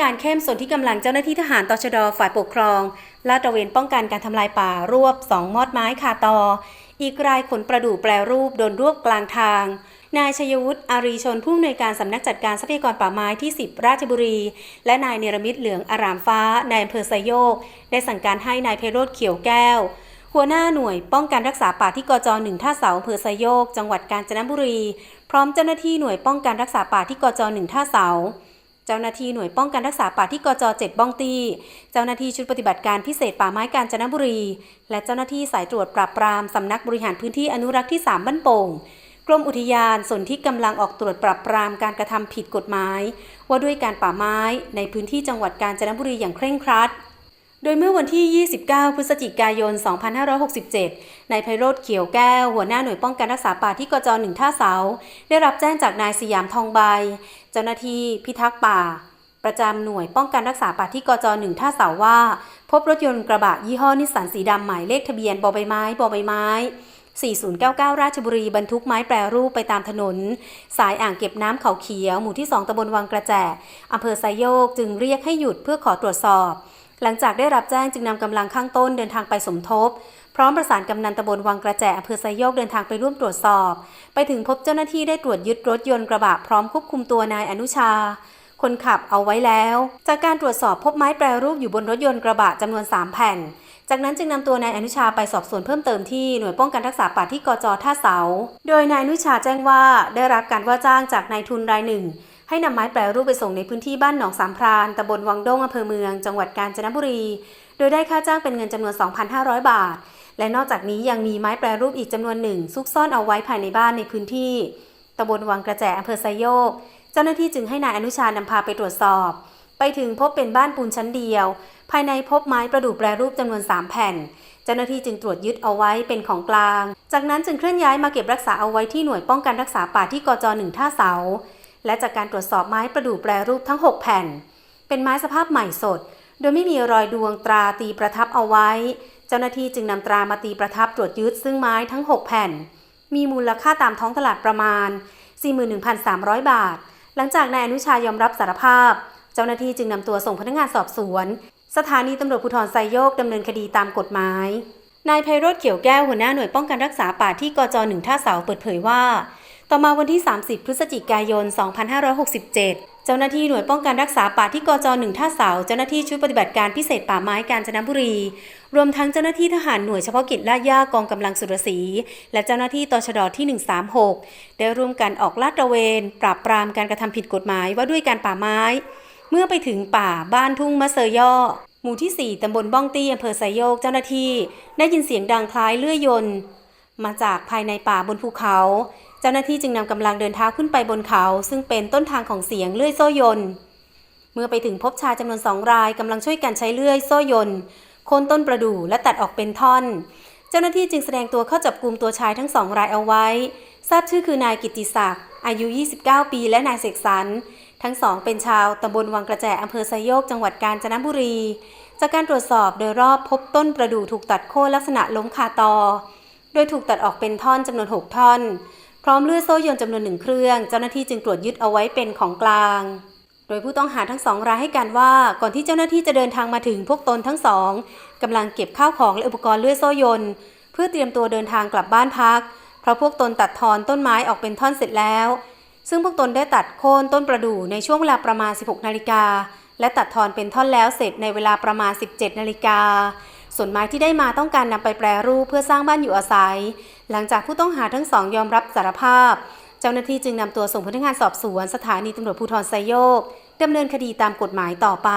การเข้มส่วนที่กำลังเจ้าหน้าที่ทหารตชดฝ่ายปกครอง ลาดตระเวนป้องกันการทำลายป่ารวบสองมอดไม้คาตอ อีกรายขนประดู่แปรรูปโดนรวบกลางทาง นายชยวุฒิอารีชนผู้อำนวยการสำนักจัดการทรัพยากรป่าไม้ที่ 10 ราชบุรี และนายเนรมิตเหลืองอารามฟ้านายอำเภอไซโยก ได้สั่งการให้นายไพโรธเขียวแก้ว หัวหน้าหน่วยป้องกันรักษาป่าที่กจหนึ่งท่าเสาอำเภอไซโยก จังหวัดกาญจนบุรี พร้อมเจ้าหน้าที่หน่วยป้องกันรักษาป่าที่กจหนึ่งท่าเสา เจ้าหน้าที่หน่วยป้องกันรักษาป่าที่กจ7บ้องตี เจ้าหน้าที่ชุดปฏิบัติการพิเศษป่าไม้กาญจนบุรี และเจ้าหน้าที่สายตรวจปราบปรามสำนักบริหารพื้นที่อนุรักษ์ที่ 3 บ้านโป่งกรมอุทยานส่วนที่กำลังออกตรวจปรับปรามการกระทำผิดกฎหมาย ว่าด้วยการป่าไม้ในพื้นที่จังหวัดกาญจนบุรีอย่างเคร่งครัด ดยเมื่อวันที่ 29 พฤศจิกายน 2567 นายไพโรธเขียวแก้ว หัวหน้าหน่วยป้องกันรักษาป่าที่กจหนึ่งท่าเสา ได้รับแจ้งจากนายสยามทองใบ เจ้าหน้าที่พิทักษ์ป่า ประจำหน่วยป้องกันรักษาป่าที่กจหนึ่งท่าเสาว่า พบรถยนต์กระบะยี่ห้อนิสสันสีดำหมายเลขทะเบียนบอใบไม้บอใบไม้ 4099 ราชบุรีบรรทุกไม้แปรรูปไปตามถนน สายอ่างเก็บน้ำเขาเขียว หมู่ที่ 2ตำบลวังกระแจอำเภอไซโยกจึงเรียกให้หยุดเพื่อขอตรวจสอบ หลังจากได้รับแจ้งจึงนำกำลังข้างต้นเดินทางไปสมทบ พร้อมประสานกำนันตำบลวังกระแจอำเภอไซโยกเดินทางไปร่วมตรวจสอบ ไปถึงพบเจ้าหน้าที่ได้ตรวจยึดรถยนต์กระบะพร้อมควบคุมตัวนายอนุชา คนขับเอาไว้แล้ว จากการตรวจสอบพบไม้แปรรูปอยู่บนรถยนต์กระบะจำนวน 3 แผ่น จากนั้นจึงนำตัวนายอนุชาไปสอบสวนเพิ่มเติมที่หน่วยป้องกันรักษาป่าที่กจท่าเสา โดยนายอนุชาแจ้งว่าได้รับการว่าจ้างจากนายทุนรายหนึ่ง ให้นำไม้แปรรูปไปส่งในพื้นที่บ้านหนองสามพรานตำบลวังด้งอำเภอเมือง จังหวัดกาญจนบุรี โดยได้ค่าจ้างเป็นเงินจำนวน 2,500 บาท และนอกจากนี้ยังมีไม้แปรรูปอีกจำนวนหนึ่งซุกซ่อนเอาไว้ภายในบ้านในพื้นที่ตำบลวังกระแจอำเภอไซโยก เจ้าหน้าที่จึงให้นายอนุชานำพาไปตรวจสอบ ไปถึงพบเป็นบ้านปูนชั้นเดียว ภายในพบไม้ประดู่แปรรูปจำนวน 3 แผ่น เจ้าหน้าที่จึงตรวจยึดเอาไว้เป็นของกลาง จากนั้นจึงเคลื่อนย้ายมาเก็บรักษาเอาไว้ที่หน่วยป้องกันรักษาป่าที่กจหนึ่งท่าเสา และจากการตรวจสอบไม้ประดู่แปรรูปทั้ง 6 แผ่น เป็นไม้สภาพใหม่สด โดยไม่มีรอยดวงตราตีประทับเอาไว้ เจ้าหน้าที่จึงนำตรามาตีประทับตรวจยึดซึ่งไม้ทั้ง 6 แผ่น มีมูลค่าตามท้องตลาดประมาณ 41,300 บาท หลังจากนายอนุชายอมรับสารภาพ เจ้าหน้าที่จึงนำตัวส่งพนักงานสอบสวน สถานีตำรวจภูธรไซโยกดำเนินคดีตามกฎหมายนายไพโรธเขียวแก้วหัวหน้าหน่วยป้องกันรักษาป่าที่กจหนึ่งท่าเสาเปิดเผยว่า ต่อมาวันที่ 30 พฤศจิกายน 2567เจ้าหน้าที่หน่วยป้องกันรักษาป่าที่กจหนึ่งท่าเสา เจ้าหน้าที่ชุดปฏิบัติการพิเศษป่าไม้กาญจนบุรี รวมทั้งเจ้าหน้าที่ทหารหน่วยเฉพาะกิจลาดย่ากองกำลังสุรศรีและเจ้าหน้าที่ตชดที่ 136 ได้ร่วมกันออกลาดตระเวน ปราบปรามการกระทำผิดกฎหมายว่าด้วยการป่าไม้ เมื่อไปถึงป่าบ้านทุ่งมะเซยย่อหมู่ที่ 4 ตำบลบ้องตี้อำเภอไซโยกเจ้าหน้าที่ ได้ยินเสียงดังคล้ายเลื่อยยนต์มาจากภายในป่าบนภูเขา จ้าหน้าที่จึงนำกำลังเดินเท้าขึ้นไปบนเขา ซึ่งเป็นต้นทางของเสียงเลื่อยโซ่ยน เมื่อไปถึงพบชายจำนวนสองรายกำลังช่วยกันใช้เลื่อยโซ่ยนโค่นต้นประดู่และตัดออกเป็นท่อน เจ้าหน้าที่จึงแสดงตัวเข้าจับกลุ่มตัวชายทั้งสองรายเอาไว้ ทราบชื่อคือนายกิตติศักดิ์อายุ 29 ปี และนายเสกสรรทั้งสองเป็นชาวตำบลวังกระแจอำเภอไซโยกจังหวัดกาญจนบุรี จากการตรวจสอบโดยรอบพบต้นประดู่ถูกตัดโค่นลักษณะล้มคาตอ โดยถูกตัดออกเป็นท่อนจำนวน 6 ท่อน พร้อมเลื่อยโซ่ยนจำนวนหนึ่งเครื่อง เจ้าหน้าที่จึงตรวจยึดเอาไว้เป็นของกลาง โดยผู้ต้องหาทั้งสองรายให้การว่าก่อนที่เจ้าหน้าที่จะเดินทางมาถึงพวกตนทั้งสองกำลังเก็บข้าวของและอุปกรณ์เลื่อยโซ่ยนเพื่อเตรียมตัวเดินทางกลับบ้านพัก เพราะพวกตนตัดทอนต้นไม้ออกเป็นท่อนเสร็จแล้ว ซึ่งพวกตนได้ตัดโค่นต้นประดู่ในช่วงเวลาประมาณ 16 นาฬิกาและตัดทอนเป็นท่อนแล้วเสร็จในเวลาประมาณ 17 นาฬิกาส่วนไม้ที่ได้มาต้องการนำไปแปรรูปเพื่อสร้างบ้านอยู่อาศัย หลังจากผู้ต้องหาทั้งสองยอมรับสารภาพ เจ้าหน้าที่จึงนำตัวส่งพนักงานสอบสวน สถานีตำรวจภูธรไซโยกดำเนินคดีตามกฎหมายต่อไป